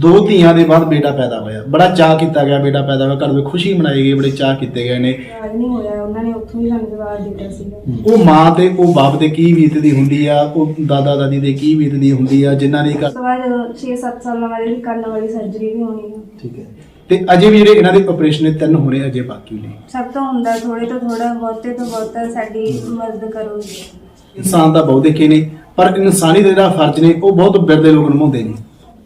ਦੋ ਧੀਆਂ ਦੇ ਬਾਅਦ ਬੇਟਾ ਪੈਦਾ ਹੋਇਆ। ਬੜਾ ਚਾਹ ਕੀਤਾ ਗਿਆ ਬੇਟਾ ਪੈਦਾ ਹੋਇਆ। ਘਰ ਵਿੱਚ ਖੁਸ਼ੀ ਮਨਾਈ ਗਈ ਬੜੇ ਚਾਹ ਕੀਤੇ ਗਏ ਨੇ। ਰਾਜ ਨਹੀਂ ਹੋਇਆ ਉਹਨਾਂ ਨੇ ਉੱਥੋਂ ਹੀ ਸਾਨੂੰ ਜਵਾਬ ਦਿੱਤਾ ਸੀਗਾ ਉਹ ਮਾਂ ਤੇ ਉਹ ਬਾਪ ਦੇ ਕੀ ਬੀਤਦੀ ਹੁੰਦੀ ਆ? ਉਹ ਦਾਦਾ ਦਾਦੀ ਦੇ ਕੀ ਬੀਤਦੀ ਹੁੰਦੀ ਆ? ਜਿਨ੍ਹਾਂ ਨੇ ਉਸ ਘਰ- ਤੋਂ ਬਾਅਦ ਜਦੋਂ 6-7 ਸਾਲਾਂ ਵਾਲੇ ਦੀ ਕਰਨ ਵਾਲੀ ਸਰਜਰੀ ਵੀ ਹੋਣੀ ਹੈ ਠੀਕ ਹੈ। ਤੇ ਅਜੇ ਵੀ ਜਿਹੜੇ ਇਹਨਾਂ ਦੇ ਆਪਰੇਸ਼ਨ ਨੇ ਤਿੰਨ ਹੋਣੇ ਅਜੇ ਬਾਕੀ ਨੇ। ਸਭ ਤੋਂ ਹੁੰਦਾ ਥੋੜੇ ਤੋਂ ਥੋੜਾ ਬਹੁਤੇ ਤੋਂ ਬਹੁਤਾ ਸਾਡੀ ਮਦਦ ਕਰੋ ਇਨਸਾਨ ਤਾਂ ਬਹੁਤ ਦੇਖੇ ਨੇ ਪਰ ਇਨਸਾਨੀ ਦੇ ਜਿਹੜਾ ਫਰਜ਼ ਨੇ ਉਹ ਬਹੁਤ ਬਿਰਦੇ ਲੋਕ ਨਿਭਾਉਂਦੇ ਨੇ।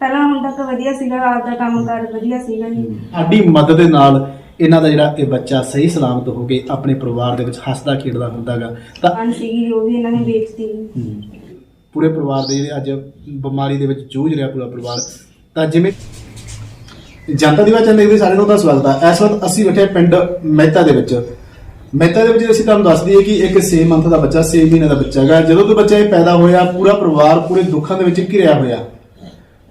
ਪਹਿਲਾਂ ਹੁਣ ਤੱਕ ਵਧੀਆ ਸੀਗਾ ਆਪਦਾ ਕੰਮਕਾਰ ਵਧੀਆ ਸੀਗਾ ਜੀ। ਸਾਡੀ ਮਦਦ ਦੇ ਨਾਲ ਇਹਨਾਂ ਦਾ ਜਿਹੜਾ ਇਹ ਬੱਚਾ ਸਹੀ ਸਲਾਮਤ ਹੋ ਕੇ ਆਪਣੇ ਪਰਿਵਾਰ ਦੇ ਵਿੱਚ ਹੱਸਦਾ ਖੇਡਦਾ ਹੁੰਦਾਗਾ ਤਾਂ ਦੁਕਾਨ ਸੀਗੀ ਉਹ ਵੀ ਇਹਨਾਂ ਨੇ ਵੇਚਤੀ ਹਮ, ਪੂਰੇ ਪਰਿਵਾਰ ਦੇ ਜਿਹੜੇ ਅੱਜ ਬਿਮਾਰੀ ਦੇ ਵਿੱਚ ਜੂਝ ਰਿਹਾ ਪੂਰਾ ਪਰਿਵਾਰ ਤਾਂ ਜਿਵੇਂ ਜਨਤਾ ਦੀ ਵਾਚਨ ਦੇਖਦੇ ਸਾਰੇ ਨੂੰ ਤਾਂ ਸਵਾਗਤ ਹੈ ਇਸ ਵਕਤ ਅਸੀਂ ਬੈਠੇ ਹਾਂ ਪਿੰਡ ਮਹਿਤਾ ਦੇ ਵਿੱਚ। ਮਹਿਤਾ ਦੇ ਵਿੱਚ ਅਸੀਂ ਤੁਹਾਨੂੰ ਦੱਸ ਦਈਏ ਕਿ ਇੱਕ 6 ਮੰਥ ਦਾ ਬੱਚਾ 6 ਮਹੀਨੇ ਦਾ ਬੱਚਾ ਹੈਗਾ। ਜਦੋਂ ਤੋਂ ਬੱਚਾ ਇਹ ਪੈਦਾ ਹੋਇਆ ਪੂਰਾ ਪਰਿਵਾਰ ਪੂਰੇ ਦੁੱਖਾਂ ਦੇ ਵਿੱਚ ਘਿਰਿਆ ਹੋਇਆ।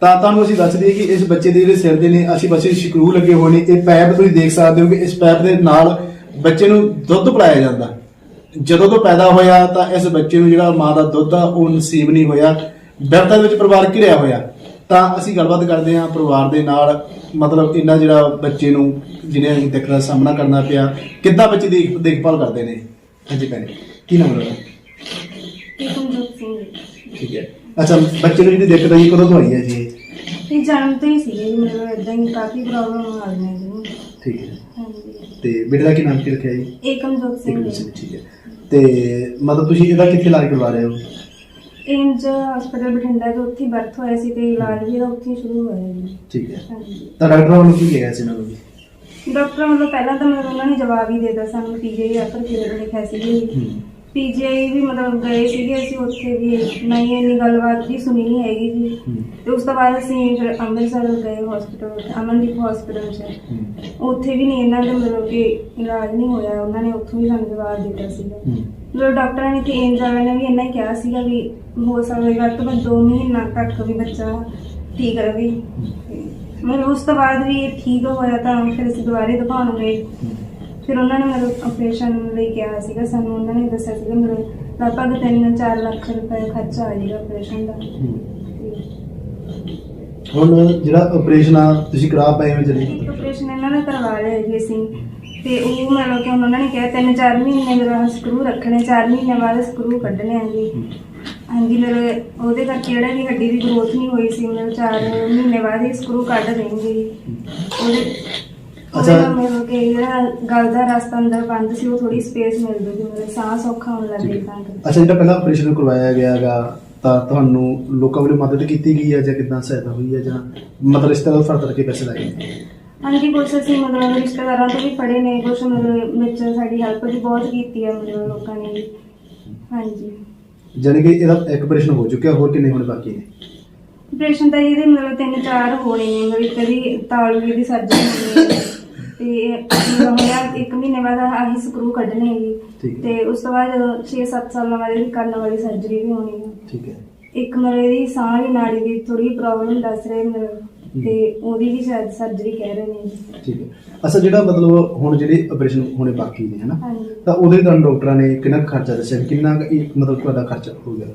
ਤਾਂ ਤੁਹਾਨੂੰ ਅਸੀਂ ਦੱਸ ਦਈਏ ਕਿ ਇਸ ਬੱਚੇ ਦੇ ਜਿਹੜੇ ਸਿਰ ਦੇ ਨੇ ਅਸੀਂ ਬੱਚੇ ਸ਼ਕਰੂ ਲੱਗੇ ਹੋਏ ਨੇ। ਇਹ ਪੈਪ ਤੁਸੀਂ ਦੇਖ ਸਕਦੇ ਹੋ ਕਿ ਇਸ ਪੈਪ ਦੇ ਨਾਲ ਬੱਚੇ ਨੂੰ ਦੁੱਧ ਪਿਲਾਇਆ ਜਾਂਦਾ। ਜਦੋਂ ਤੋਂ ਪੈਦਾ ਹੋਇਆ ਤਾਂ ਇਸ ਬੱਚੇ ਨੂੰ ਜਿਹੜਾ ਮਾਂ ਦਾ ਦੁੱਧ ਆ ਉਹ ਨਸੀਬ ਨਹੀਂ ਹੋਇਆ। ਬਿਰਤਾ ਦੇ ਵਿੱਚ ਪਰਿਵਾਰ ਘਿਰਿਆ ਹੋਇਆ? ਤਾਂ ਅਸੀਂ ਗੱਲਬਾਤ ਕਰਦੇ ਹਾਂ ਪਰਿਵਾਰ ਦੇ ਨਾਲ। ਮਤਲਬ ਇਹਨਾਂ ਜਿਹੜਾ ਬੱਚੇ ਨੂੰ ਜਿਹਨੇ ਅਸੀਂ ਦਿੱਕਤ ਦਾ ਸਾਹਮਣਾ ਕਰਨਾ ਪਿਆ ਕਿੱਦਾਂ ਬੱਚੇ ਦੀ ਦੇਖਭਾਲ ਕਰਦੇ ਨੇ? ਹਾਂਜੀ ਭੈਣੇ ਕੀ ਨਾਮ ਹੈ? ਠੀਕ ਹੈ। ਅੱਛਾ ਬੱਚੇ ਨੂੰ ਜਿਹੜੀ ਦਿੱਕਤ ਆਈ ਕਦੋਂ ਤੋਂ ਆਈ ਹੈ ਜੀ? ਇਹ? ਤੋਂ ਹੀ ਸੀਗੇ ਜੀ ਮਤਲਬ ਇਦਾਂ ਹੀ ਕਾਫੀ ਪ੍ਰੋਬਲਮ ਆ ਰਹੀਆਂ ਜੀ ਠੀਕ ਹੈ। ਹਾਂਜੀ। ਤੇ ਬੇਟੇ ਦਾ ਕੀ ਨਾਮ ਕੀ ਰੱਖਿਆ ਜੀ? ਏਕਮਜੋਤ ਸਿੰਘ ਇੱਕ ਮਿੰਟ, ਠੀਕ ਹੈ। ਤੇ ਮਤਲਬ ਤੁਸੀਂ ਇਹਦਾ ਕਿੱਥੇ ਇਲਾਜ ਕਰਵਾ ਰਹੇ ਹੋ? ਇੰਜ ਹਸਪੀਟਲ ਬਠਿੰਡਾ ਤੋਂ ਉੱਥੇ ਬਰਥ ਹੋਇਆ ਸੀ ਤੇ ਇਲਾਜ ਵੀ ਇਹਦਾ ਉੱਥੇ ਹੀ ਸ਼ੁਰੂ ਹੋਇਆ ਜੀ। ਠੀਕ ਹੈ। ਹਾਂਜੀ। ਤਾਂ ਡਾਕਟਰ ਵੱਲੋਂ ਕੀ ਕਿਹਾ ਸੀ ਇਹਨਾਂ ਨੂੰ? ਜੀ ਡਾਕਟਰ ਵੱਲੋਂ ਪਹਿਲਾਂ ਤਾਂ ਮਤਲਬ ਉਹਨਾਂ ਨੇ ਜਵਾਬ ਹੀ ਦੇ ਦਿੱਤਾ ਸਾਨੂੰ ਪੀਜੀਆਈ ਰੈਫਰ ਕਰ ਲਿਖਿਆ ਸੀ ਹੂੰ। ਪੀਜੀਆਈ ਵੀ ਮਤਲਬ ਗਏ ਸੀਗੇ ਅਸੀਂ ਉੱਥੇ ਵੀ ਨਹੀਂ ਇੰਨੀ ਗੱਲਬਾਤ ਵੀ ਸੁਣੀ ਨਹੀਂ ਹੈਗੀ ਜੀ। ਹੂੰ ਤੇ ਉਸ ਤੋਂ ਬਾਅਦ ਅਸੀਂ ਫਿਰ ਅੰਮ੍ਰਿਤਸਰ ਗਏ ਹਸਪੀਟਲ ਅਮਨਦੀਪ ਹਸਪੀਟਲ 'ਚ। ਹੂੰ ਉੱਥੇ ਵੀ ਨਹੀਂ ਇਹਨਾਂ ਦਾ ਮਤਲਬ ਕਿ ਇਲਾਜ ਨਹੀਂ ਹੋਇਆ ਉਹਨਾਂ ਨੇ ਉੱਥੋਂ ਵੀ ਸਾਨੂੰ ਜਵਾਬ ਦਿੱਤਾ ਸੀਗਾ। ਹੂੰ। ਮਤਲਬ ਡਾਕਟਰਾਂ ਨੇ ਤੇ ਏਮਜ਼ ਵਾਲਿਆਂ ਨੇ ਵੀ ਇੰਨਾ ਹੀ ਕਿਹਾ ਸੀਗਾ ਵੀ ਹੋ ਸਕਦਾ ਵੱਧ ਤੋਂ ਵੱਧ 2 ਮਹੀਨਾ ਤੱਕ ਵੀ ਬੱਚਾ ਠੀਕ ਤੇ ਮਤਲਬ ਉਸ ਤੋਂ ਬਾਅਦ ਵੀ ਇਹ ਠੀਕ ਹੋਇਆ ਤਾਂ ਫਿਰ ਅਸੀਂ ਦੁਬਾਰੇ ਦਿਖਾਉਣ ਗਏ। ਫਿਰ ਉਹਨਾਂ ਨੇ ਮਤਲਬ ਆਪਰੇਸ਼ਨ ਲਈ ਕਿਹਾ ਸੀਗਾ ਸਾਨੂੰ ਉਹਨਾਂ ਨੇ ਦੱਸਿਆ ਸੀਗਾ ਮਤਲਬ ਲਗਭਗ 3-4 ਲੱਖ ਰੁਪਏ ਖਰਚਾ ਆ ਜਾਏਗਾ ਆਪਰੇਸ਼ਨ ਦਾ। ਹੁਣ ਜਿਹੜਾ ਆਪਰੇਸ਼ਨ ਆ ਤੁਸੀਂ ਕਰਾ ਪਏ ਹੋ ਇੱਕ ਆਪਰੇਸ਼ਨ ਇਹਨਾਂ ਨੇ ਕਰਵਾ ਲਿਆ ਜੀ ਅਸੀਂ। ਤੇ ਉਹ ਮਤਲਬ ਕਿ ਉਹਨਾਂ ਨੇ ਕਿਹਾ ਤਿੰਨ ਚਾਰ ਮਹੀਨੇ ਮੇਰਾ ਸਕਰੂ ਰੱਖਣੇ ਚਾਰ ਮਹੀਨੇ ਬਾਅਦ ਸਕਰੂ ਕੱਢਣੇ ਆ ਜੀ। ਹਾਂਜੀ ਮੇਰੇ ਉਹਦੇ ਕਰਕੇ ਜਿਹੜਾ ਵੀ ਹੱਡੀ ਦੀ ਗਰੋਥ ਨਹੀਂ ਹੋਈ ਸੀ ਮਤਲਬ ਚਾਰ ਮਹੀਨੇ ਬਾਅਦ ਹੀ ਸਕਰੂ ਕੱਢ ਦੇਣਗੇ ਜੀ। ਉਹਦੇ ਅੱਛਾ। ਅੱਛਾ ਮਤਲਬ ਕਿ ਜਿਹੜਾ ਗਲ ਦਾ ਰਸਤਾ ਅੰਦਰ ਬੰਦ ਸੀ ਉਹ ਥੋੜੀ ਸਪੇਸ ਮਿਲ ਜੂਗੀ ਮਤਲਬ ਸਾਹ ਸੌਖਾ ਹੋਣ ਲੱਗ ਗਿਆ ਤਾਂ ਕਰਕੇ। ਅੱਛਾ ਜਿਹੜਾ ਪਹਿਲਾਂ ਆਪਰੇਸ਼ਨ ਕਰਵਾਇਆ ਗਿਆਗਾ ਤਾਂ ਤੁਹਾਨੂੰ ਲੋਕਾਂ ਵੱਲੋਂ ਮਦਦ ਕੀਤੀ ਗਈ ਹੈ ਜਾਂ ਕਿਦਾਂ ਸਹਾਇਤਾ ਹੋਈ ਹੈ ਜਾਂ ਮਤਲਬ ਇਸ ਤਰ੍ਹਾਂ ਫਰਦਰ ਕੇ ਪੈਸੇ ਲਾਏ ਨੇ? ਹਾਂਜੀ ਕੁਛ ਅਸੀਂ ਮਤਲਬ ਰਿਸ਼ਤੇਦਾਰਾਂ ਤੋਂ ਵੀ ਫੜੇ ਨੇ ਕੁਛ ਮਤਲਬ ਵਿੱਚ ਸਾਡੀ ਹੈਲਪ ਵੀ ਬਹੁਤ ਕੀਤੀ ਹੈ ਮਤਲਬ ਲੋਕਾਂ ਨੇ ਹਾਂਜੀ ਜਾਣੀ ਕਿ ਇਹਦਾ ਇੱਕ ਆਪਰੇਸ਼ਨ ਹੋ ਚੁੱਕਿਆ ਹੋਰ ਕਿੰਨੇ ਹੋਣੇ ਬਾਕੀ ਨੇ ਆਪਰੇਸ਼ਨ ਤਾਂ ਇਹਦੇ ਮਤਲਬ ਤਿੰਨ ਚਾਰ ਹੋਣੇ ਨੇ ਮਤਲਬ ਕਦੀ ਤਾਲੂ ਦੀ ਸਰਜਰੀ ਹੋਣੀ ਹੈ ਤੇ ਮਤਲਬ ਹੋਇਆ ਮਹੀਨੇ ਬਾਅਦ ਆਹੀ ਸਕਰੂ ਕੱਢਣੇ ਜੀ ਠੀਕ ਹੈ। ਤੇ ਉਸ ਤੋਂ ਬਾਅਦ 6-7 ਸਾਲਾਂ ਵਾਲੇ ਦੀ ਕਰਨ ਵਾਲੀ ਸਰਜਰੀ ਵੀ ਹੋਣੀ ਹੈ ਠੀਕ ਹੈ। ਇੱਕ ਮਤਲਬ ਇਹਦੀ ਸਾਹ ਦੀ ਨਾੜੀ ਦੀ ਥੋੜੀ ਪ੍ਰੋਬਲਮ ਦੱਸ ਰਹੇ ਮਤਲਬ ਤੇ ਉਹਦੀ ਵੀ ਸ਼ਾਇਦ ਸਰਜਰੀ ਕਹਿ ਰਹੇ ਨੇ। ਜੀ ਠੀਕ ਹੈ। ਅੱਛਾ ਜਿਹੜਾ ਮਤਲਬ ਹੁਣ ਜਿਹੜੇ ਆਪਰੇਸ਼ਨ ਹੋਣੇ ਬਾਕੀ ਨੇ ਹਨਾ? ਹਾਂਜੀ। ਤਾਂ ਉਹਦੇ ਤੁਹਾਨੂੰ ਡਾਕਟਰਾਂ ਨੇ ਕਿੰਨਾ ਕੁ ਖਰਚਾ ਦੱਸਿਆ ਵੀ ਕਿੰਨਾ ਕੁ ਇਹ ਮਤਲਬ ਤੁਹਾਡਾ ਖਰਚਾ ਹੋ ਗਿਆ?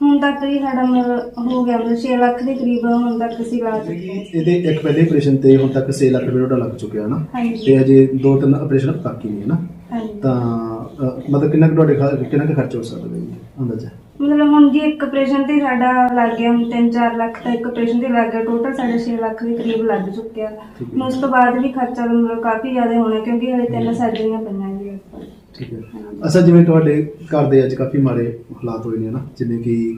ਹੁਣ ਤੱਕ ਵੀ ਸਾਡਾ ਮਤਲਬ ਹੋ ਗਿਆ ਮਤਲਬ 6 ਲੱਖ ਦੇ ਕਰੀਬ ਹੁਣ ਤੱਕ ਅਸੀਂ ਲਾ ਚੁੱਕੇ ਹਾਂ। ਇਹਦੇ ਇੱਕ ਪਹਿਲੇ ਆਪਰੇਸ਼ਨ ਤੇ ਹੁਣ ਤੱਕ 6 ਲੱਖ ਰੁਪਏ ਤੁਹਾਡਾ ਲੱਗ ਚੁੱਕਿਆ ਹਾਂਜੀ। ਤੇ ਅਜੇ ਦੋ ਤਿੰਨ ਆਪਰੇਸ਼ਨ ਬਾਕੀ ਨੇ ਹਾਂਜੀ। ਤਾਂ ਮਤਲਬ ਕਿੰਨਾ ਕੁ ਤੁਹਾਡੇ ਖਾ- ਕਿੰਨਾ ਕੁ ਖਰਚਾ ਹੋ ਸਕਦਾ ਹੈ ਜੀ? ਅੰਦਾਜ਼ਾ ਮਤਲਬ ਹੁਣ ਜੀ ਇੱਕ ਆਪਰੇਸ਼ਨ ਤੇ ਸਾਡਾ ਲੱਗ ਗਿਆ ਹੁਣ 3-4 ਲੱਖ ਇੱਕ ਆਪਰੇਸ਼ਨ ਤੇ ਲੱਗ ਗਿਆ ਟੋਟਲ ਸਾਡੇ 6 ਲੱਖ ਦੇ ਕਰੀਬ ਲੱਗ ਚੁੱਕਿਆ। ਠੀਕ ਹੁਣ ਉਸ ਤੋਂ ਬਾਅਦ ਵੀ ਖਰਚਾ ਮਤਲਬ ਕਾਫੀ ਜ਼ਿਆਦਾ ਹੋਣਾ ਕਿਉਂਕਿ ਹਲੇ ਤਿੰਨ ਸਰਜਰੀਆਂ ਪਈਆਂ ਠੀਕ ਹੈ। ਅੱਛਾ ਜਿਵੇਂ ਤੁਹਾਡੇ ਘਰ ਦੇ ਅੱਜ ਕਾਫੀ ਮਾੜੇ ਹਾਲਾਤ ਹੋਏ ਨੇ ਹਨਾ? ਜਿਵੇਂ ਕਿ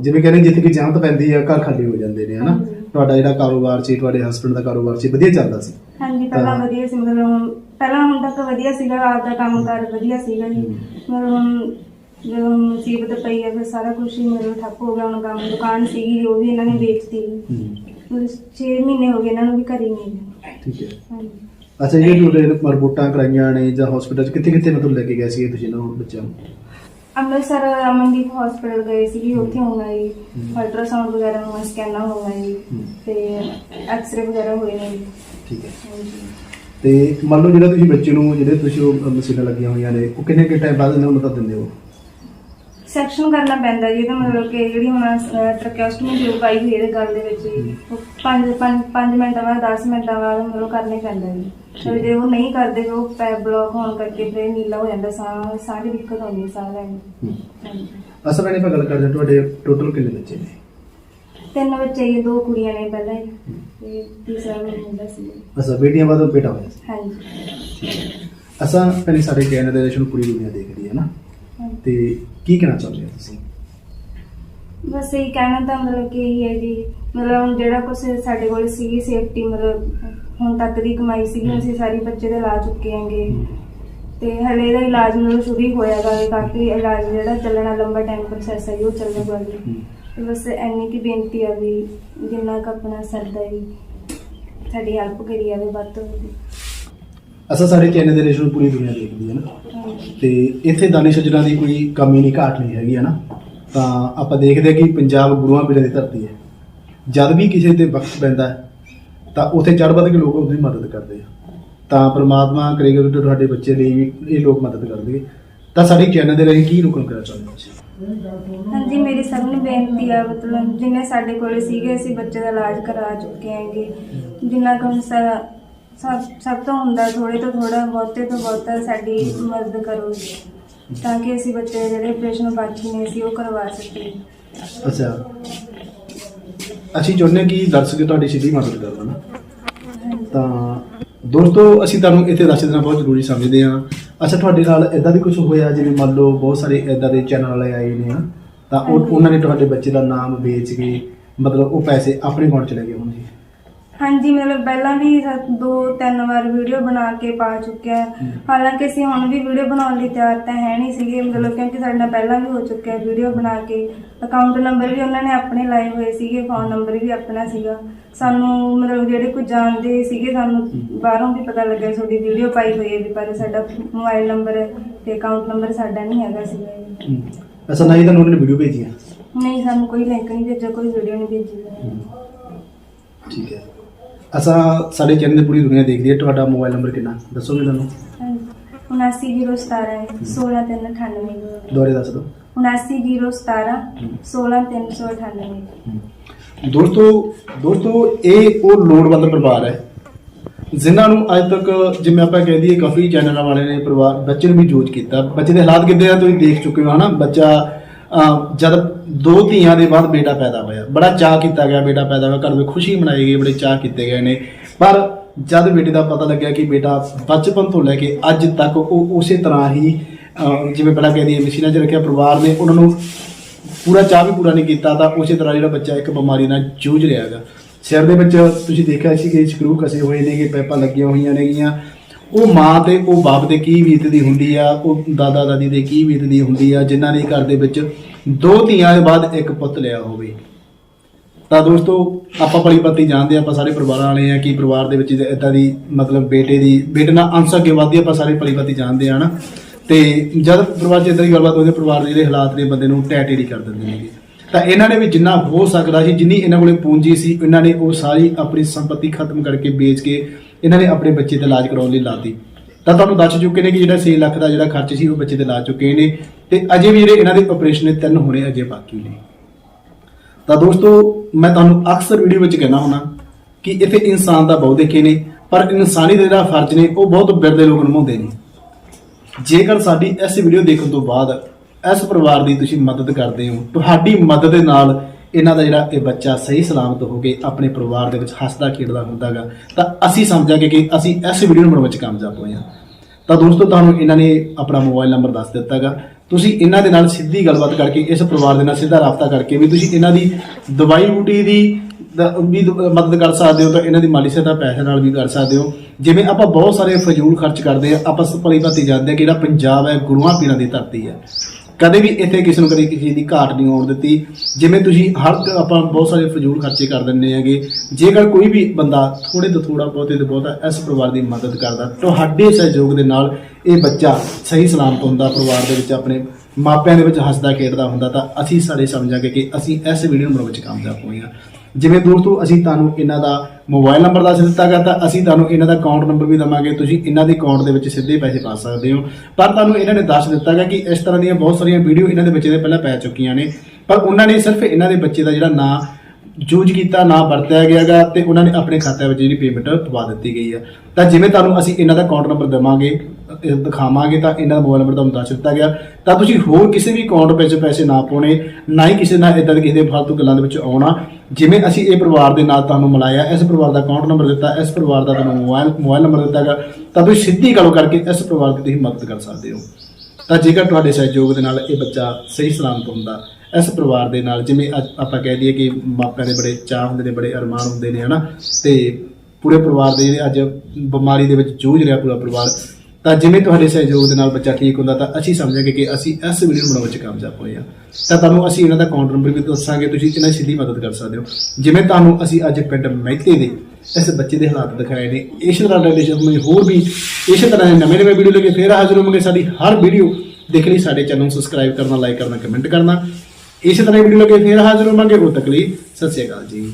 ਜਿਵੇਂ ਕਹਿੰਦੇ ਜਿੱਥੇ ਕਿ ਜਾਮਤ ਪੈਂਦੀ ਆ ਘਰ ਖਾਲੀ ਹੋ ਜਾਂਦੇ ਨੇ ਹਨਾ? ਹਾਂਜੀ। ਤੁਹਾਡਾ ਜਿਹੜਾ ਕਾਰੋਬਾਰ ਸੀ ਤੁਹਾਡੇ ਹਸਬੰਡ ਦਾ ਕਾਰੋਬਾਰ ਸੀ ਵਧੀਆ ਚੱਲਦਾ ਸੀ? ਹਾਂਜੀ ਪਹਿਲਾਂ ਤਾਂ- ਵਧੀਆ ਸੀ ਮਤਲਬ ਹੁਣ ਪਹਿਲਾਂ ਹੁਣ ਤੱਕ ਵਧੀਆ ਸੀਗਾ ਆਪਦਾ ਕੰਮਕਾਰ ਵਧੀਆ ਸੀਗਾ ਜੀ। ਹਮ। ਮਤਲਬ ਹੁਣ ਜਦੋਂ ਮੁਸੀਬਤ ਪਈ ਹੈ ਫਿਰ ਸਾਰਾ ਕੁਝ ਹੀ ਮਤਲਬ ਠੱਪ ਹੋ ਗਿਆ ਹੁਣ ਕੰਮ ਦੁਕਾਨ ਸੀਗੀ ਉਹ ਵੀ ਇਹਨਾਂ ਨੇ ਵੇਚਤੀ। ਹੂੰ। 6 ਮਹੀਨੇ ਹੋ ਗਏ ਇਹਨਾਂ ਨੂੰ ਵੀ ਘਰੇ ਨਹੀਂ। ਠੀਕ ਹੈ। ਹਾਂਜੀ। ਅੱਛਾ ਇਹ ਤੁਹਾਡੇ ਰਿਪੋਰਟਾਂ ਕਰਾਈਆਂ ਨੇ ਜਾਂ ਹਸਪੀਟਲ ਚ ਕਿੱਥੇ ਕਿੱਥੇ ਮਤਲਬ ਲੈ ਕੇ ਗਏ ਸੀ ਤੁਸੀਂ ਇਹਨਾਂ ਨੂੰ ਬੱਚਿਆਂ ਨੂੰ? ਅੰਮ੍ਰਿਤਸਰ ਅਮਨਦੀਪ ਹਸਪੀਟਲ ਗਏ ਸੀਗੇ ਉੱਥੇ ਹੋਣਾ ਜੀ। ਅਲਟਰਾਸਾਊਂਡ ਵਗੈਰਾ ਹੋਣਾ ਸਕੈਨਾਂ ਹੋਣਾ ਜੀ। ਤੇ ਐਕਸ-ਰੇ ਵਗੈਰਾ ਹੋਏ ਨੇ ਜੀ। ਠੀਕ ਹੈ। ਤੇ ਮੰਨ ਲਓ ਜਿਹੜਾ ਤੁਸੀਂ ਬੱਚੇ ਨੂੰ ਜਿਹੜੇ ਤੁਸੀਂ ਉਹ ਮਸ਼ੀਨਾਂ ਲੱਗੀਆਂ ਹੋਈਆਂ ਨੇ ਉਹ ਕਿੰਨੇ ਕਿ ਟਾਈਮ ਬਾਅਦ ਇਹਨਾਂ ਨੂੰ ਮਦਦ ਦਿੰਦੇ ਹੋ? ਸੈਕਸ਼ਨ ਕਰਨਾ ਪੈਂਦਾ ਜੀ ਇਹਦਾ ਮਤਲਬ ਕਿ ਜਿਹੜੀ ਹੁਣ ਟ੍ਰੈਕੈਸਟਮੀ ਜੋ ਪਾਈ ਹੋਈ ਇਹਦੇ ਗੱਲ ਦੇ ਵਿੱਚ ਜੀ ਉਹ 5 5 5 ਮਿੰਟਾਂ ਬਾਅਦ 10 ਮਿੰਟਾਂ ਬਾਅਦ ਮਤਲਬ ਕਰਨਾ ਪੈਂਦਾ ਜੀ ਤੇ ਜੇ ਉਹ ਨਹੀਂ ਕਰਦੇ ਉਹ ਪੈਪ ਬਲੌਕ ਹੋਣ ਕਰਕੇ ਫਿਰ ਨੀਲਾ ਹੋ ਜਾਂਦਾ ਸਾਹ ਸਾਹ ਦੀ ਦਿੱਕਤ ਆਉਂਦੀ ਹੈ ਸਾਹ ਲੈਣ ਹਾਂਜੀ। ਅਸਲ ਵਿੱਚ ਆਪਾਂ ਗੱਲ ਕਰਦੇ ਹਾਂ ਤੁਹਾਡੇ ਟੋਟਲ ਕਿੰਨੇ ਬੱਚੇ ਨੇ? ਤਿੰਨ ਬੱਚੇ ਜੀ ਦੋ ਕੁੜੀਆਂ ਨੇ ਪਹਿਲਾਂ ਹੀ। ਤੇ ਤੀਸਰਾ ਮੇਰਾ ਮੁੰਡਾ ਸੀ ਅਸਾਂ ਬੇਟੀਆਂ ਬਾਅਦ ਬੇਟਾ ਹੋਇਆ ਸੀ। ਹਾਂਜੀ। ਅਸਾਂ ਪਹਿਲੇ ਸਾਡੇ ਚੈਨਲ ਦੇ ਵਿੱਚ ਪੂਰੀ ਦੁਨੀਆ ਦੇਖਦੀ ਹੈ ਨਾ। ਹਾਂਜੀ। ਤੇ ਕੀ ਕਹਿਣਾ ਚਾਹੁੰਦੇ ਹੋ ਤੁਸੀਂ? ਬਸ ਇਹ ਕਹਿਣਾ ਤਾਂ ਮਤਲਬ ਕਿ ਇਹ ਹੈ ਜੀ ਮਤਲਬ ਹੁਣ ਜਿਹੜਾ ਕੁਝ ਸਾਡੇ ਕੋਲ ਸੀਗੀ ਸੇਫਟੀ ਮਤਲਬ ਹੁਣ ਤੱਕ ਦੀ ਕਮਾਈ ਸੀਗੀ ਅਸੀਂ ਸਾਰੀ ਬੱਚੇ ਦੇ ਲਾ ਚੁੱਕੇ ਆਂਗੇ ਤੇ ਹਲੇ ਇਹਦਾ ਇਲਾਜ ਮਤਲਬ ਸ਼ੁਰੂ ਹੀ ਹੋਇਆ ਗਾ ਵੀ ਕਾਫੀ ਇਲਾਜ ਜਿਹੜਾ ਚੱਲਣਾ ਲੰਬਾ ਟਾਈਮ ਪ੍ਰੋਸੈਸ ਹੈ ਉਹ ਚੱਲੂਗਾ ਜੀ। ਤੇ ਬਸ ਇੰਨੀ ਕੀ ਬੇਨਤੀ ਆ ਵੀ ਜਿੰਨਾ ਕੁ ਆਪਣਾ ਸਰਦਾ ਜੀ ਸਾਡੀ ਹੈਲਪ ਕਰੀ ਜਾਵੇ ਵੱਧ ਤੋਂ ਵੱਧ। ਅਸਾਂ ਸਾਡੇ ਚੈਨਲ ਦੇ ਵਿੱਚ ਪੂਰੀ ਦੁਨੀਆ ਦੇਖਦੀ ਹੈ ਨਾ। ਤੇ ਇੱਥੇ ਦਾਨੀ ਸੱਜਣਾ ਦੀ ਕੋਈ ਕਮੀ ਨਹੀਂ ਘਾਟ ਨਹੀਂ ਹੈਗੀ ਹੈ ਨਾ? ਤਾਂ ਆਪਾਂ ਦੇਖਦੇ ਕਿ ਪੰਜਾਬ ਗੁਰੂਆਂ ਪੀਰਾਂ ਦੀ ਧਰਤੀ ਹੈ। ਜਦ ਵੀ ਕਿਸੇ ਤੇ ਵਕਤ ਪੈਂਦਾ ਹੈ ਤਾਂ ਉੱਥੇ ਚੜ੍ਹ ਵੱਧ ਕੇ ਲੋਕ ਉਹਦੀ ਮਦਦ ਕਰਦੇ ਆ। ਤਾਂ ਪ੍ਰਮਾਤਮਾ ਕਰੇਗਾ ਕਿ ਤੁਹਾਡੇ ਬੱਚੇ ਲਈ ਵੀ ਇਹ ਲੋਕ ਮਦਦ ਕਰਨਗੇ। ਤਾਂ ਸਾਡੀ ਚੈਨਲ ਦੇ ਲਈ ਕੀ ਰੁਕਣ ਕਰਨਾ ਚਾਹੁੰਦੇ ਤੁਸੀਂ? ਹਾਂਜੀ ਮੇਰੀ ਸਭ ਨੂੰ ਬੇਨਤੀ ਆ ਮਤਲਬ ਜਿੰਨੇ ਸਾਡੇ ਕੋਲੇ ਸੀਗੇ ਅਸੀਂ ਬੱਚੇ ਦਾ ਇਲਾਜ ਕਰਾ ਚੁੱਕੇ ਆਂਗੇ ਜਿੰਨਾ ਕੁ ਸਾ- ਸਭ ਸਭ ਤੋਂ ਹੁੰਦਾ ਥੋੜੇ ਤੋਂ ਥੋੜਾ ਬਹੁਤੇ ਤੋਂ ਬਹੁਤਾ ਸਾਡੀ ਮਦਦ ਕਰੋ ਤਾਂ ਕਿ ਅਸੀਂ ਬੱਚੇ ਜਿਹੜੇ ਆਪਰੇਸ਼ਨ ਬਾਕੀ ਨੇ ਅਸੀਂ ਉਹ ਕਰਵਾ ਸਕੀਏ। ਅੱਛਾ। ਅਸੀਂ ਚਾਹੁੰਦੇ ਕਿ ਦਰਸ਼ਕ ਤੁਹਾਡੀ ਸਿੱਧੀ ਮਦਦ ਕਰਨ। ਤਾਂ ਦੋਸਤੋ ਅਸੀਂ ਤੁਹਾਨੂੰ ਇੱਥੇ ਦੱਸ ਦੇਣਾ ਬਹੁਤ ਜ਼ਰੂਰੀ ਸਮਝਦੇ ਹਾਂ ਅੱਛਾ ਤੁਹਾਡੇ ਨਾਲ ਇਦਾਂ ਵੀ ਕੁਝ ਹੋਇਆ ਜਿਵੇਂ ਮੰਨ ਲਓ ਬਹੁਤ ਸਾਰੇ ਇਦਾਂ ਦੇ ਚੈਨਲ ਵਾਲੇ ਆਏ ਨੇ ਤਾਂ ਉਹ। ਉਹਨਾਂ ਨੇ ਤੁਹਾਡੇ ਬੱਚੇ ਦਾ ਨਾਮ ਵੇਚ ਕੇ ਮਤਲਬ ਉਹ ਪੈਸੇ ਆਪਣੇ ਅਕਾਊਂਟ ਚ ਲੈ ਗਏ ਹੋਣਗੇ ਹਾਂਜੀ ਮਤਲਬ ਪਹਿਲਾਂ ਵੀ ਸਾ- ਦੋ ਤਿੰਨ ਵਾਰ ਵੀਡੀਓ ਬਣਾ ਕੇ ਪਾ ਚੁੱਕਿਆ ਹਮ। ਹਾਲਾਂਕਿ ਅਸੀਂ ਹੁਣ ਵੀ ਵੀਡੀਓ ਬਣਾਉਣ ਲਈ ਤਿਆਰ ਤਾਂ ਹੈ ਨਹੀਂ ਸੀਗੇ ਮਤਲਬ ਕਿਉਂਕਿ ਸਾਡੇ ਨਾਲ ਪਹਿਲਾਂ ਵੀ ਹੋ ਚੁੱਕਿਆ ਵੀਡੀਓ ਬਣਾ ਕੇ। ਅਕਾਊਂਟ ਨੰਬਰ ਵੀ ਉਹਨਾਂ ਨੇ ਆਪਣੇ ਲਾਏ ਹੋਏ ਸੀਗੇ ਫੋਨ ਨੰਬਰ ਵੀ ਆਪਣਾ ਸੀਗਾ। ਸਾਨੂੰ ਮਤਲਬ ਜਿਹੜੇ ਕੋਈ ਜਾਣਦੇ ਸੀਗੇ ਸਾਨੂੰ ਬਾਹਰੋਂ ਵੀ ਪਤਾ ਲੱਗਿਆ ਤੁਹਾਡੀ ਵੀਡੀਓ ਪਾਈ ਹੋਈ ਹੈ ਵੀ ਪਰ ਸਾਡਾ ਮੋਬਾਈਲ ਨੰਬਰ ਤੇ ਅਕਾਊਂਟ ਨੰਬਰ ਸਾਡਾ ਨਹੀਂ ਹੈਗਾ ਸੀਗਾ। ਜੀ। ਅੱਛਾ ਨਹੀਂ ਤਾਂ ਉਹਨਾਂ ਵੀਡੀਓ ਭੇਜੀ ਹੈ ਨਹੀਂ ਸਾਨੂੰ ਕੋਈ ਲਿੰਕ ਨਹੀਂ ਭੇਜਿਆ ਕੋਈ ਵੀਡੀਓ ਨਹੀਂ ਭੇਜੀ। ਠੀਕ ਹੈ। ਅਸਾਂ ਸਾਡੇ ਚੈਨਲ ਦੀ ਪੂਰੀ ਦੁਨੀਆ ਦੇਖਦੀ ਹੈ ਤੁਹਾਡਾ ਮੋਬਾਈਲ ਨੰਬਰ ਕਿੰਨਾ? ਦੱਸੋਗੇ ਤੁਹਾਨੂੰ 79017 16398 ਦੁਬਾਰੇ ਦੱਸ ਦਿਓ। 79017 16398 ਦੋਸਤੋ ਦੋਸਤੋ ਇਹ ਉਹ ਲੋੜਵੰਦ ਪਰਿਵਾਰ ਹੈ ਜਿਨ੍ਹਾਂ ਨੂੰ ਅੱਜ ਤੱਕ ਜਿਵੇਂ ਆਪਾਂ ਕਹਿ ਦਈਏ ਕਾਫੀ ਚੈਨਲਾਂ ਵਾਲੇ ਨੇ ਪਰਿਵਾਰ ਬੱਚੇ ਨੂੰ ਵੀ ਯੂਜ਼ ਕੀਤਾ। ਬੱਚੇ ਦੇ ਹਾਲਾਤ ਕਿੱਦਾਂ ਆ ਤੁਸੀਂ ਦੇਖ ਚੁੱਕੇ ਹੋ ਹਨਾ? ਬੱਚਾ ਅਹ, ਜਦ ਦੋ ਧੀਆਂ ਦੇ ਬਾਅਦ ਬੇਟਾ ਪੈਦਾ ਹੋਇਆ ਬੜਾ ਚਾਹ ਕੀਤਾ ਗਿਆ ਬੇਟਾ ਪੈਦਾ ਹੋਇਆ ਘਰ ਵਿੱਚ ਖੁਸ਼ੀ ਮਨਾਈ ਗਈ ਬੜੇ ਚਾਹ ਕੀਤੇ ਗਏ ਨੇ। ਪਰ ਜਦ ਬੇਟੇ ਦਾ ਪਤਾ ਲੱਗਿਆ ਕਿ ਬੇਟਾ ਬਚਪਨ ਤੋਂ ਲੈ ਕੇ ਅੱਜ ਤੱਕ ਉਹ ਉਸੇ ਤਰ੍ਹਾਂ ਹੀ ਅਹ, ਜਿਵੇਂ ਬੜਾ ਕਹਿ ਦਈਏ ਮਸ਼ੀਨਾਂ 'ਚ ਰੱਖਿਆ ਪਰਿਵਾਰ ਨੇ ਉਹਨਾਂ ਨੂੰ ਪੂਰਾ ਚਾਹ ਵੀ ਪੂਰਾ ਨਹੀਂ ਕੀਤਾ ਤਾਂ ਉਸੇ ਤਰ੍ਹਾਂ ਜਿਹੜਾ ਬੱਚਾ ਇੱਕ ਬਿਮਾਰੀ ਨਾਲ ਜੂਝ ਰਿਹਾ ਹੈਗਾ। ਸ਼ਹਿਰ ਦੇ ਵਿੱਚ ਤੁਸੀਂ ਦੇਖਿਆ ਸੀ ਕਿ ਸਕਰੂ ਕਸੇ ਹੋਏ ਨੇ ਕਿ ਪੈਪਾਂ ਲੱਗੀਆਂ ਹੋਈਆਂ ਨੇਗੀਆਂ। ਉਹ ਮਾਂ ਤੇ ਉਹ ਬਾਪ ਦੇ ਕੀ ਬੀਤਦੀ ਹੁੰਦੀ ਆ? ਉਹ ਦਾਦਾ ਦਾਦੀ ਦੇ ਕੀ ਬੀਤਦੀ ਹੁੰਦੀ ਆ? ਜਿਨ੍ਹਾਂ ਨੇ ਘਰ ਦੇ ਵਿੱਚ ਦੋ ਧੀਆਂ ਦੇ ਬਾਅਦ ਇੱਕ ਪੁੱਤ ਲਿਆ ਹੋਵੇ। ਤਾਂ ਦੋਸਤੋ ਆਪਾਂ ਪਲੀ ਪੱਤੀ ਜਾਣਦੇ ਹਾਂ, ਆਪਾਂ ਸਾਰੇ ਪਰਿਵਾਰਾਂ ਵਾਲੇ ਆ ਕਿ ਪਰਿਵਾਰ ਦੇ ਵਿੱਚ ਇਦਾਂ ਦੀ ਮਤਲਬ ਬੇਟੇ ਦੀ ਬੇਟੇ ਨਾਲ ਅੰਸ਼ ਅੱਗੇ ਵਧਦੀ ਆਪਾਂ ਸਾਰੇ ਪਲੀ ਪੱਤੀ ਜਾਣਦੇ ਆ ਨਾ ਤੇ ਜਦ ਪਰਿਵਾਰ 'ਚ ਇਦਾਂ ਦੀ ਗੱਲਬਾਤ ਹੁੰਦੀ ਪਰਿਵਾਰ ਦੇ ਜਿਹੜੇ ਹਾਲਾਤ ਨੇ ਬੰਦੇ ਨੂੰ ਟੈ ਕਰ ਦਿੰਦੇ ਨੇ। ਤਾਂ ਇਹਨਾਂ ਨੇ ਵੀ ਜਿੰਨਾ ਹੋ ਸਕਦਾ ਸੀ ਜਿੰਨੀ ਇਹਨਾਂ ਕੋਲੇ ਪੂੰਜੀ ਸੀ ਇਹਨਾਂ ਨੇ ਉਹ ਸਾਰੀ ਆਪਣੀ ਸੰਪਤੀ ਖਤਮ ਕਰਕੇ ਵੇਚ ਕੇ ਇਹਨਾਂ ਨੇ ਆਪਣੇ ਬੱਚੇ ਦਾ ਇਲਾਜ ਕਰਾਉਣ ਲਈ ਲਾਤੀ ਤਾਂ ਤੁਹਾਨੂੰ ਦੱਸ ਚੁੱਕੇ ਨੇ ਕਿ ਜਿਹੜਾ 6 ਲੱਖ ਦਾ ਜਿਹੜਾ ਖਰਚ ਸੀ, ਉਹ ਬੱਚੇ ਤੇ ਲਾ ਚੁੱਕੇ ਨੇ ਤੇ ਅਜੇ ਵੀ ਜਿਹੜੇ ਇਹਨਾਂ ਦੇ ਆਪਰੇਸ਼ਨ ਨੇ, ਤਿੰਨ ਹੋਣੇ ਅਜੇ ਬਾਕੀ ਨੇ। ਤਾਂ ਦੋਸਤੋ, ਮੈਂ ਤੁਹਾਨੂੰ ਅਕਸਰ ਵੀਡੀਓ ਵਿੱਚ ਕਹਿਣਾ ਹੁੰਦਾ ਕਿ ਇੱਥੇ ਇਨਸਾਨ ਦਾ ਬਹੁਤ ਦੇਖੇ ਨੇ, ਪਰ ਇਨਸਾਨੀ ਦੇ ਜਿਹੜਾ ਫਰਜ਼ ਨੇ, ਉਹ ਬਹੁਤ ਬਿਰਦੇ ਲੋਕ ਨਿਭਾਉਂਦੇ ਨੇ। ਜੇਕਰ ਸਾਡੀ ਇਸ ਵੀਡੀਓ ਦੇਖਣ ਤੋਂ ਬਾਅਦ ਇਸ ਪਰਿਵਾਰ ਦੀ ਤੁਸੀਂ ਮਦਦ ਕਰਦੇ ਹੋ, ਤੁਹਾਡੀ ਮਦਦ ਦੇ ਨਾਲ ਇਹਨਾਂ ਦਾ ਜਿਹੜਾ ਇਹ ਬੱਚਾ ਸਹੀ ਸਲਾਮਤ ਹੋ ਕੇ ਆਪਣੇ ਪਰਿਵਾਰ ਦੇ ਵਿੱਚ ਹੱਸਦਾ, ਖੇਡਦਾ ਹੁੰਦਾਗਾ, ਤਾਂ ਅਸੀਂ ਸਮਝਾਂਗੇ ਕਿ ਅਸੀਂ ਇਸ ਵੀਡੀਓ ਨੂੰ ਬਣਾਉਣ ਵਿੱਚ ਕਾਮਯਾਬ ਹੋਏ ਹਾਂ। ਤਾਂ ਦੋਸਤੋ, ਤੁਹਾਨੂੰ ਇਹਨਾਂ ਨੇ ਆਪਣਾ ਮੋਬਾਈਲ ਨੰਬਰ ਦੱਸ ਦਿੱਤਾਗਾ। ਤੁਸੀਂ ਇਹਨਾਂ ਦੇ ਨਾਲ ਸਿੱਧੀ ਗੱਲਬਾਤ ਕਰਕੇ, ਇਸ ਪਰਿਵਾਰ ਦੇ ਨਾਲ ਸਿੱਧਾ ਰਾਬਤਾ ਕਰਕੇ ਵੀ ਤੁਸੀਂ ਇਹਨਾਂ ਦੀ ਦਵਾਈ ਬੂਟੀ ਦੀ ਦ- ਵੀ ਦ- ਮਦਦ ਕਰ ਸਕਦੇ ਹੋ ਤਾਂ ਇਹਨਾਂ ਦੀ ਮਾਲੀ ਸਹਾਇਤਾ ਪੈਸੇ ਨਾਲ ਵੀ ਕਰ ਸਕਦੇ ਹੋ। ਜਿਵੇਂ ਆਪਾਂ ਬਹੁਤ ਸਾਰੇ ਫਜ਼ੂਲ ਖਰਚ ਕਰਦੇ ਆ ਆਪਾਂ ਭਲੀ ਭਾਤੀ ਜਾਣਦੇ ਆ ਕਿ ਜਿਹੜਾ ਪੰਜਾਬ ਹੈ, ਗੁਰੂਆਂ ਪੀਰਾਂ ਦੀ ਧਰਤੀ ਹੈ। ਕਦੇ ਵੀ ਇੱਥੇ ਕਿਸੇ ਨੂੰ ਕਦੇ ਕਿਸੇ ਦੀ ਘਾਟ ਨਹੀਂ ਆਉਣ ਦਿੱਤੀ। ਜਿਵੇਂ ਤੁਸੀਂ ਹਰ ਆਪਾਂ ਬਹੁਤ ਸਾਰੇ ਫਜ਼ੂਲ ਖਰਚੇ ਕਰ ਦਿੰਦੇ ਹੈਗੇ। ਜੇਕਰ ਕੋਈ ਵੀ ਬੰਦਾ ਥੋੜੇ ਤੋਂ ਥੋੜਾ ਬਹੁਤੇ ਤੋਂ ਬਹੁਤਾ ਇਸ ਪਰਿਵਾਰ ਦੀ ਮਦਦ ਕਰਦਾ, ਤੁਹਾਡੇ ਸਹਿਯੋਗ ਦੇ ਨਾਲ ਇਹ ਬੱਚਾ ਸਹੀ ਸਲਾਮਤ ਹੁੰਦਾ, ਪਰਿਵਾਰ ਦੇ ਵਿੱਚ ਆਪਣੇ ਮਾਪਿਆਂ ਦੇ ਵਿੱਚ ਹੱਸਦਾ ਖੇਡਦਾ ਹੁੰਦਾ, ਤਾਂ ਅਸੀਂ ਸਾਡੇ ਸਮਝਾਂਗੇ ਕਿ ਅਸੀਂ ਇਸ ਵੀਡੀਓ ਨੂੰ ਬਣਾਉਣ ਵਿੱਚ ਕਾਮਯਾਬ ਹੋਏ ਹਾਂ। ਜਿਵੇਂ ਦੋਸਤੋ ਅਸੀਂ ਤੁਹਾਨੂੰ ਇਹਨਾਂ ਦਾ ਮੋਬਾਈਲ ਨੰਬਰ ਦੱਸ ਦਿੱਤਾ ਗਿਆ ਤਾਂ ਅਸੀਂ ਤੁਹਾਨੂੰ ਇਹਨਾਂ ਦਾ ਅਕਾਊਂਟ ਨੰਬਰ ਵੀ ਦਵਾਂਗੇ, ਤੁਸੀਂ ਇਹਨਾਂ ਦੇ ਅਕਾਊਂਟ ਦੇ ਵਿੱਚ ਸਿੱਧੇ ਪੈਸੇ ਪਾ ਸਕਦੇ ਹੋ। ਪਰ ਤੁਹਾਨੂੰ ਇਹਨਾਂ ਨੇ ਦੱਸ ਦਿੱਤਾ ਗਿਆ ਕਿ ਇਸ ਤਰ੍ਹਾਂ ਦੀਆਂ ਬਹੁਤ ਸਾਰੀਆਂ ਵੀਡੀਓ ਇਹਨਾਂ ਦੇ ਬੱਚੇ ਦੇ ਪਹਿਲਾਂ ਪੈ ਚੁੱਕੀਆਂ ਨੇ। ਪਰ ਉਹਨਾਂ ਨੇ ਸਿਰਫ ਇਹਨਾਂ ਦੇ ਬੱਚੇ ਦਾ ਜਿਹੜਾ ਨਾਂ ਯੂਜ਼ ਕੀਤਾ, ਨਾ ਵਰਤਿਆ ਗਿਆਗਾ ਤੇ ਉਹਨਾਂ ਨੇ ਆਪਣੇ ਖਾਤੇ ਵਿੱਚ ਜਿਹੜੀ ਪੇਮੈਂਟ ਪਵਾ ਦਿੱਤੀ ਗਈ ਹੈ ਤਾਂ ਜਿਵੇਂ ਤੁਹਾਨੂੰ ਅਸੀਂ ਇਹਨਾਂ ਦਾ ਅਕਾਊਂਟ ਨੰਬਰ ਦੇਵਾਂਗੇ ਦਿਖਾਵਾਂਗੇ ਤਾਂ ਇਹਨਾਂ ਦਾ ਮੋਬਾਈਲ ਨੰਬਰ ਤੁਹਾਨੂੰ ਦੱਸ ਦਿੱਤਾ ਗਿਆ। ਤਾਂ ਤੁਸੀਂ ਹੋਰ ਕਿਸੇ ਵੀ ਅਕਾਊਂਟ ਵਿੱਚ ਪੈਸੇ ਨਾ ਪਾਉਣੇ, ਨਾ ਹੀ ਕਿਸੇ ਨਾਲ ਇਦਾਂ ਦੇ ਕਿਸੇ ਦੇ ਫालतू ਗੱਲਾਂ ਦੇ ਵਿੱਚ ਆਉਣਾ। ਜਿਵੇਂ ਅਸੀਂ ਇਹ ਪਰਿਵਾਰ ਦੇ ਨਾਲ ਤੁਹਾਨੂੰ ਮਿਲਾਇਆ, ਇਸ ਪਰਿਵਾਰ ਦਾ ਅਕਾਊਂਟ ਨੰਬਰ ਦਿੱਤਾ, ਇਸ ਪਰਿਵਾਰ ਦਾ ਤੁਹਾਨੂੰ ਮੋਬਾਈਲ ਮੋਬਾਈਲ ਨੰਬਰ ਦਿੱਤਾ ਗਿਆ ਤਾਂ ਤੁਸੀਂ ਸਿੱਧੀ ਗੱਲ ਕਰਕੇ ਇਸ ਪਰਿਵਾਰ ਦੀ ਤੁਸੀਂ ਮਦਦ ਕਰ ਸਕਦੇ ਹੋ। ਤਾਂ ਜੇਕਰ ਤੁਹਾਡੇ ਸਹਿਯੋਗ ਦੇ ਨਾਲ ਇਹ ਬੱਚਾ ਸਹੀ ਸਲਾਮਤ ਹੁੰਦਾ ਇਸ ਪਰਿਵਾਰ ਦੇ ਨਾਲ, ਜਿਵੇਂ ਅੱਜ ਆਪਾਂ ਕਹਿ ਦਈਏ ਕਿ ਮਾਪਿਆਂ ਦੇ ਬੜੇ ਚਾਹ ਹੁੰਦੇ ਨੇ, ਬੜੇ ਅਰਮਾਨ ਹੁੰਦੇ ਨੇ, ਹਨਾ? ਤੇ ਪੂਰੇ ਪਰਿਵਾਰ ਦੇ ਜਿਹੜੇ ਅੱਜ ਬਿਮਾਰੀ ਦੇ ਵਿੱਚ ਜੂਝ ਰਿਹਾ ਪੂਰਾ ਪਰਿਵਾਰ, ਤਾਂ ਜਿਵੇਂ ਤੁਹਾਡੇ ਸਹਿਯੋਗ ਦੇ ਨਾਲ ਬੱਚਾ ਠੀਕ ਹੁੰਦਾ, ਤਾਂ ਅਸੀਂ ਸਮਝਾਂਗੇ ਕਿ ਅਸੀਂ ਇਸ ਵੀਡੀਓ ਨੂੰ ਬਣਾਉਣ ਵਿੱਚ ਕਾਮਯਾਬ ਹੋਏ ਹਾਂ। ਤਾਂ ਤੁਹਾਨੂੰ ਅਸੀਂ ਇਹਨਾਂ ਦਾ ਅਕਾਊਂਟ ਨੰਬਰ ਵੀ ਦੱਸਾਂਗੇ, ਤੁਸੀਂ ਇਹਨਾਂ ਦੀ ਸਿੱਧੀ ਮਦਦ ਕਰ ਸਕਦੇ ਹੋ। ਜਿਵੇਂ ਤੁਹਾਨੂੰ ਅਸੀਂ ਅੱਜ ਪਿੰਡ ਮਹਿਤੇ ਦੇ ਇਸ ਬੱਚੇ ਦੇ ਹਾਲਾਤ ਦਿਖਾਏ ਨੇ ਇਸੇ ਤਰ੍ਹਾਂ ਰਿਲੇਸ਼ਨ ਵਿੱਚ ਹੋਰ ਵੀ ਇਸੇ ਤਰ੍ਹਾਂ ਦੇ ਨਵੇਂ ਨਵੇਂ ਵੀਡੀਓ ਲੈ ਕੇ ਫੇਰ ਹਾਜ਼ਰ ਹੋਵਾਂਗੇ। ਸਾਡੀ ਹਰ ਵੀਡੀਓ ਦੇਖਣ ਲਈ, ਸਾਡੇ ਚੈਨਲ ਨੂੰ ਸਬਸਕ੍ਰਾਈਬ ਕਰਨਾ ਲਾਈਕ ਕਰਨਾ ਕਮੈਂਟ ਕਰਨਾ। ਇਸੇ ਤਰ੍ਹਾਂ ਵੀਡੀਓ ਲੈ ਫੇਰ ਹਾਜ਼ਰ ਹੋਵਾਂਗੇ ਉਹ ਤੱਕ ਲਈ ਸਤਿ ਸ਼੍ਰੀ ਅਕਾਲ ਜੀ।